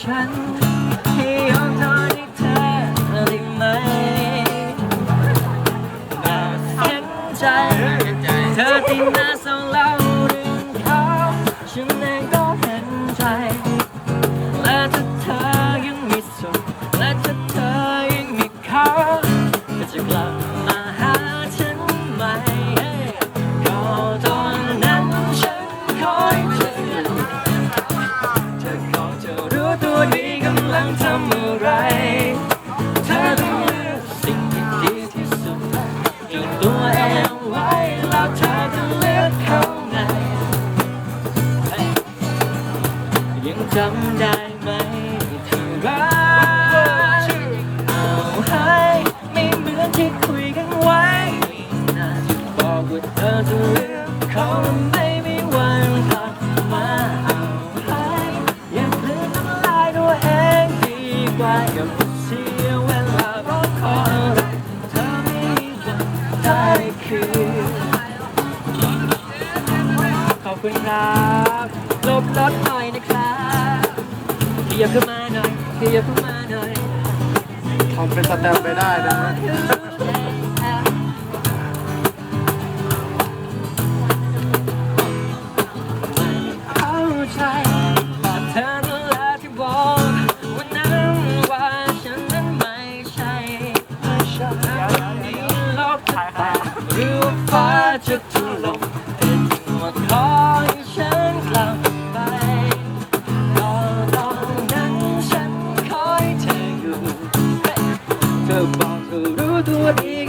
ฉันให้ยอมทนให้เธอได้ไหมน่าเสียใจ เธอที่น่าเศร้าเล่าเรื่องเขาฉันเองก็เห็นใจ รู้กำลังทำอะไรเธอต้องเลือกสิ่งที่ดีที่สุดอยู่ตัวเองไว้แล้วเธอจะเลือกเขาไงยังจำได้ไหมที่รักเอาให้ไม่เหมือนที่คุยกันไว้น่าจะบอกว่าเธอจะเลือกเขาไม่มีวันกลับมา ดีกว่าอย่าเสียเวลารอคอยอะไรเธอไม่วันได้คืนขอบคุณครับลบลดหน่อยนะครับขยับขึ้นมาหน่อยขยับขึ้นมาหน่อย ทำเป็นสแตมป์ไปได้นะฮะเหรือว่าฟ้าจะถล่มแต่ที่มาขอให้ฉันกลับไปก็ตอนนั้นฉันคอยเธออยู่ เธอบอกเธอรู้ตัวดี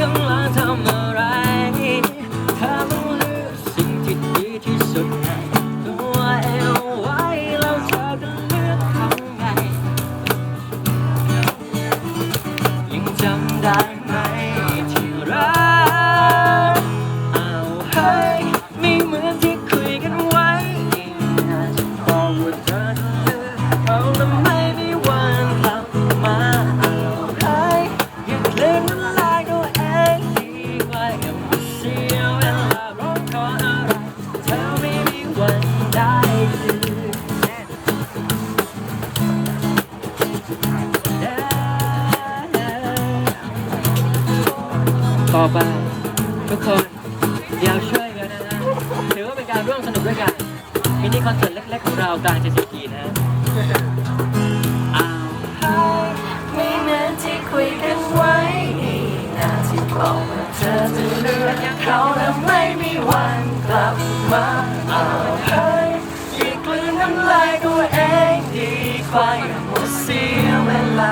เลือกเขาและไม่มีวันกลับมาเอาให้อย่าคลื่อนน้ำลายตัวเองดีกว่าอย่ามาเสียเวลารอคออะไรเธอไม่มีวันได้คืนต่อไปทุกคนเดี๋ยวช่วยกันนะฮะถือว่าเป็นการร่วมสนุกด้วยกันมินิคอนเสิร์ตเล็กๆของเรากลางเจสกีนะฮะ อ้าให้ไม่เหมือนที่คุยกันไว้นาที่บอกว่าเธอจะเลือกเขาแล้วไม่มีวันกลับมาอ้าวเฮ้ยอย่ากลืนน้ำลายตัวเองดีกว่าอย่ามัวเสียเวลา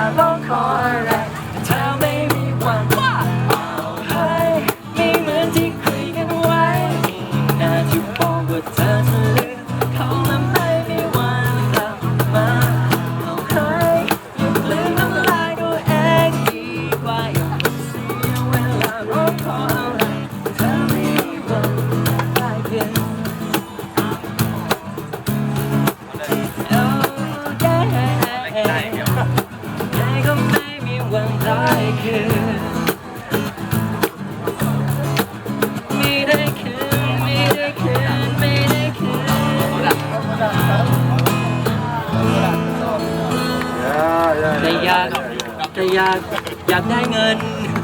วันได้คืนไม่ได้คืนไม่ได้คืนไม่ได้คืนย่าย่าแต่อยากแต่อยากอยากได้เงิน